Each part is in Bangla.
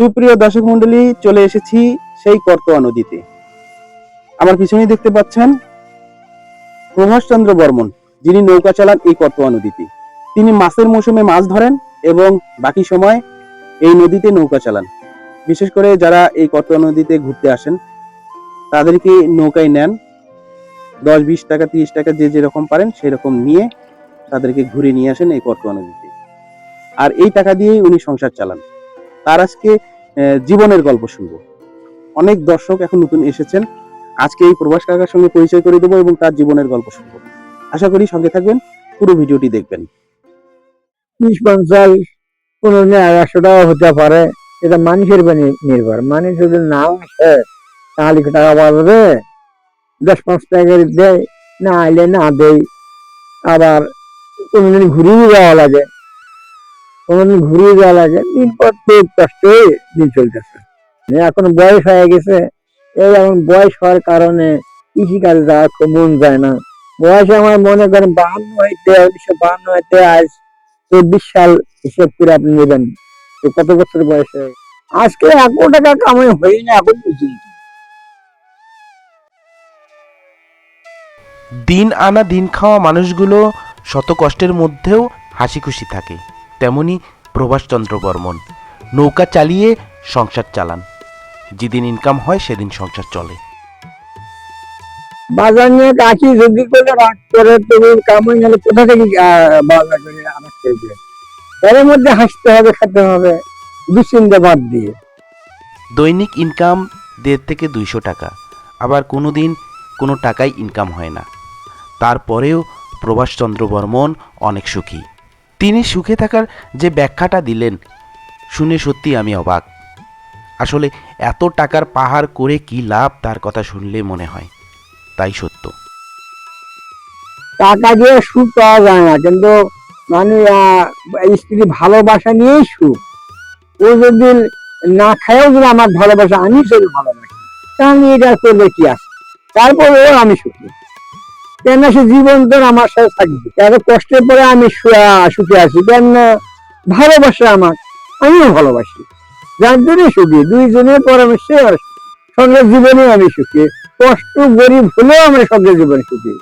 সুপ্রিয় দর্শক মন্ডলী চলে এসেছি সেই করতোয়া নদীতে। আমার পিছনেই দেখতে পাচ্ছেন প্রভাষচন্দ্র বর্মন, যিনি নৌকা চালান এই করতোয়া নদীতে। তিনি মাছের মৌসুমে মাছ ধরেন এবং বাকি সময় এই নদীতে নৌকা চালান। বিশেষ করে যারা এই করতোয়া নদীতে ঘুরতে আসেন, তাদেরকে নৌকায় নেন। দশ বিশ টাকা, তিরিশ টাকা যে যেরকম পারেন সেরকম নিয়ে তাদেরকে ঘুরে নিয়ে আসেন এই করতোয়া নদীতে। আর এই টাকা দিয়েই উনি সংসার চালান। তার আজকে জীবনের গল্প শুনব। অনেক দর্শক এখন নতুন এসেছেন। আজকে এই প্রবাস কাকার সঙ্গে পরিচয় করে দেবো এবং তার জীবনের গল্প শুনব। আশা করি সঙ্গে থাকবেন, পুরো ভিডিওটি দেখবেন। ত্রিশ পঞ্চাশ পনেরো টাকা হতে পারে। এটা মানুষের উপর নির্ভর। মানুষ যদি নাও আসে, তাহলে টাকা পাওয়া যাবে দশ পাঁচ টাকা দেয়, না আইলে না দেয়। আবার কোনোদিন ঘুরিয়ে যাওয়া লাগে। কোনোদিন ঘুরিয়ে যাওয়া লাগে দিন পর খুব কষ্ট হয়ে দিন চলতেছে। এখন বয়স হয়ে গেছে, এই এখন বয়স হওয়ার কারণে কৃষিকাজে যাওয়া খুব মন যায় না। বয়সে আমার মনে করেন বাহান্ন হইতে, উনিশশো বাহান্ন হইতে আজ চব্বিশ সাল হিসেব করে আপনি নেবেন, যে কত বছর বয়সে আজকে এক টাকা কামাই হই না, এখন পর্যন্ত দিন আনা দিন খাওয়া মানুষগুলো শত কষ্টের মধ্যেও হাসি খুশি থাকে। তেমনি প্রভাষচন্দ্র বর্মন। নৌকা চালিয়ে সংসার চালান। যেদিন ইনকাম হয় সেদিন সংসার চলে। বাজার নিয়ে কাকি যদি করে রাগ করে কামাই গেলে কোথা থেকে বাজার করে আনাজ করবে এর মধ্যে হাসতে হবে খেতে হবে দুশ্চিন্তা বাদ দিয়ে। দৈনিক ইনকাম দেড় থেকে দুইশো টাকা। আবার কোনো দিন কোনো টাকাই ইনকাম হয় না। তারপরেও প্রভাষচন্দ্র বর্মন অনেক সুখী। তিনি সুখে থাকার যে ব্যাখ্যাটা দিলেন, শুনে সত্যি আমি অবাক। আসলে এত টাকার পাহাড় করে কি লাভ তার কথা শুনলে মনে হয়। তাই সত্য। টাকা দিয়ে সুখ পাওয়া যায় না, কিন্তু মানে স্ত্রী ভালোবাসা নিয়েই সুখ। ও যদি না খায়ও যদি আমার ভালোবাসা, আমি যদি ভালোবাসি। তাহলে এটা করলে কি আছে? তারপরেও আমি সুখী। কেন সে জীবন তো আমার সাথে থাকবে? এত কষ্টের পরে আমি সুখে আছি। কেন? ভালোবাসে আমার আমিও ভালোবাসি। যার জন্য সুখী। দুইজনের আর সুখী। সঙ্গে জীবনে আমি সুখী। কষ্ট, গরিব হলেও আমরা সঙ্গে জীবনে সুখী।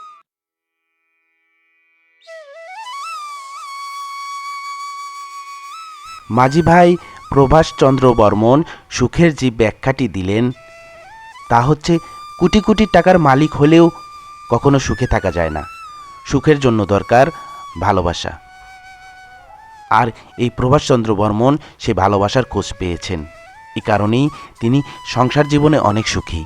মাঝি ভাই প্রভাষচন্দ্র বর্মন সুখের যে ব্যাখ্যাটি দিলেন, তা হচ্ছে কোটি কোটি টাকার মালিক হলেও কখনো সুখে থাকা যায় না। সুখের জন্য দরকার ভালোবাসা। আর এই প্রভাষচন্দ্র বর্মন সে ভালোবাসার খোঁজ পেয়েছেন। এই কারণেই তিনি সংসার জীবনে অনেক সুখী।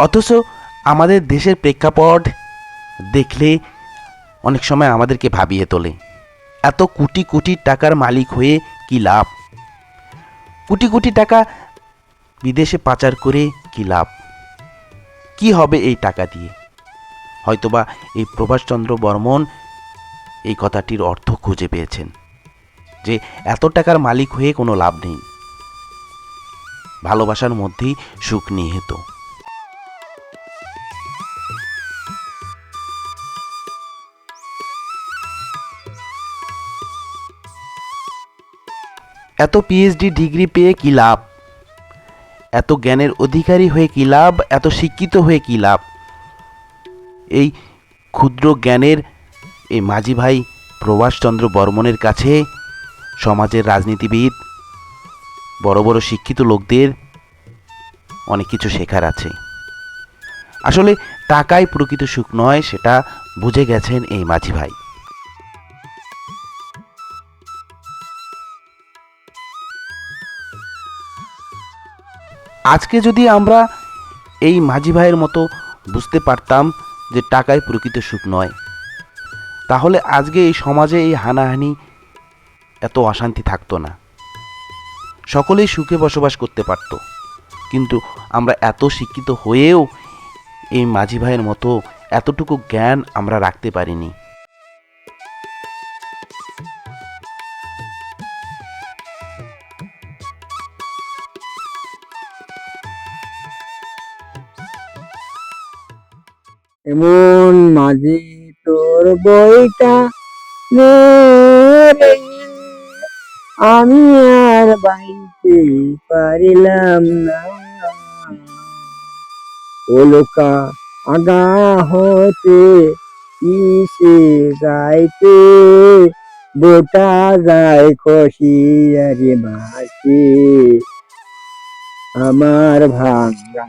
অথচ আমাদের দেশের প্রেক্ষাপট দেখলে অনেক সময় আমাদেরকে ভাবিয়ে তোলে। এত কোটি কোটি টাকার মালিক হয়ে কি লাভ? কোটি কোটি টাকা। বিদেশে পাচার করে কি লাভ? কি হবে এই টাকা দিয়ে? হয়তোবা এই প্রভাষচন্দ্র বর্মন এই কথাটির অর্থ খুঁজে পেয়েছেন, যে এত টাকার মালিক হয়ে কোনো লাভ নেই। ভালোবাসার মধ্যেই সুখ নিহিত। এত পিএইচডি ডিগ্রি পেয়ে কি লাভ? এত জ্ঞানের অধিকারী হয়ে কি লাভ? এত শিক্ষিত হয়ে কি লাভ? এই ক্ষুদ্র জ্ঞানের এই মাঝি ভাই প্রভাষচন্দ্র বর্মনের কাছে সমাজের রাজনীতিবিদ, বড় বড় শিক্ষিত লোকদের অনেক কিছু শেখার আছে। আসলে টাকাই প্রকৃত সুখ নয়, সেটা বুঝে গেছেন এই মাঝি ভাই আজকে যদি আমরা এই মাঝি ভাইয়ের মতো বুঝতে পারতাম যে টাকায় প্রকৃত সুখ নয়, তাহলে আজকে এই সমাজে এই হানাহানি এত অশান্তি থাকতো না। সকলেই সুখে বসবাস করতে পারত, কিন্তু আমরা এত শিক্ষিত হয়েও এই মাঝি ভাইয়ের মতো এতটুকু জ্ঞান আমরা রাখতে পারিনি। এমন মাঝি তোর বইটা আমি আর বাইতে পারিলাম না। ওলোকা আগা হতে কিসে যাইতে বোটা যায় খসিয়ারে মাসে আমার ভাঙ্গা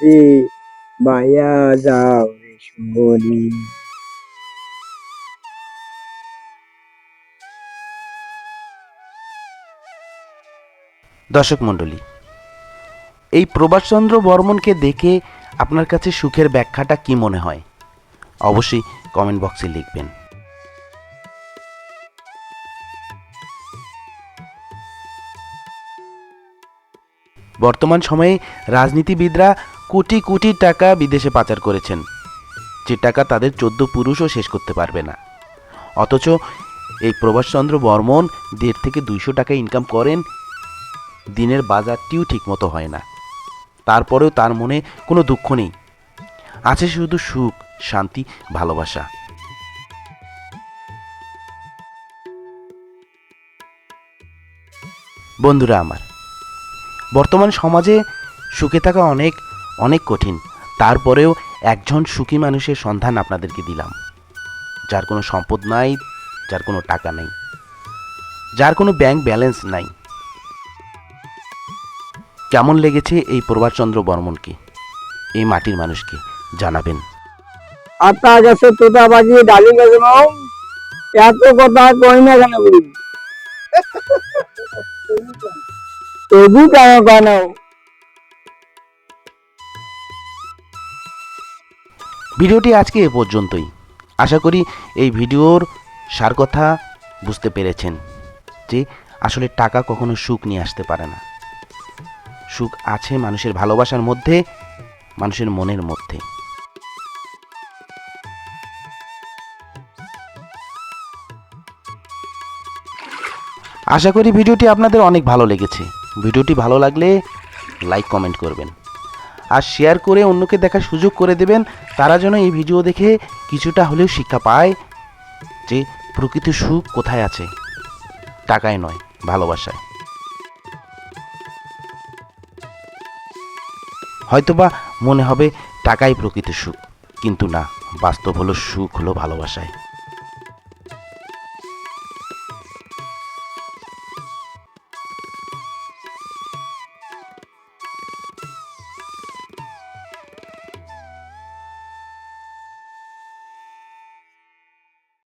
যে দর্শক মণ্ডলী, এই প্রভাষচন্দ্র বর্মনকে দেখে আপনার কাছে সুখের ব্যাখ্যাটা কি মনে হয়? অবশ্যই কমেন্ট বক্সে লিখবেন। বর্তমান সময়ে রাজনীতিবিদরা কোটি কোটি টাকা বিদেশে পাচার করেছেন। যে টাকা তাদের চোদ্দ পুরুষও শেষ করতে পারবে না। অথচ এই প্রভাষচন্দ্র বর্মন দেড় থেকে দুইশো টাকা ইনকাম করেন, দিনের বাজারটিও ঠিকমতো হয় না। তারপরেও তার মনে কোনো দুঃখ নেই। আছে শুধু সুখ, শান্তি, ভালোবাসা। বন্ধুরা আমার, বর্তমান সমাজে সুখে থাকা অনেক অনেক কঠিন। তারপরেও একজন সুখী মানুষের সন্ধান আপনাদেরকে দিলাম। যার কোনো সম্পদ নাই, যার কোনো টাকা নেই। যার কোনো ব্যাংক ব্যালেন্স নাই। কেমন লেগেছে এই প্রভাষচন্দ্র বর্মনকে, এই মাটির মানুষকে, জানাবেন। আতা গেছে, তোতা বাজিয়ে ডালি গেছে এত কথা কই না কেন তবু কেন কেন ভিডিওটি আজকে এ পর্যন্তই। আশা করি এই ভিডিওর সার কথা বুঝতে পেরেছেন যে আসলে টাকা কখনো সুখ নিয়ে আসতে পারে না। সুখ আছে মানুষের ভালোবাসার মধ্যে, মানুষের মনের মধ্যে। আশা করি ভিডিওটি আপনাদের অনেক ভালো লেগেছে। ভিডিওটি ভালো লাগলে লাইক, কমেন্ট করবেন। আর শেয়ার করে অন্যকে দেখার সুযোগ করে দেবেন। তারা যেন এই ভিডিও দেখে কিছুটা হলেও শিক্ষা পায় যে প্রকৃত সুখ কোথায় আছে। টাকায় নয়, ভালোবাসায়। হয়তোবা মনে হবে টাকাই প্রকৃত সুখ, কিন্তু না, বাস্তব হলো সুখ হলো ভালোবাসায়।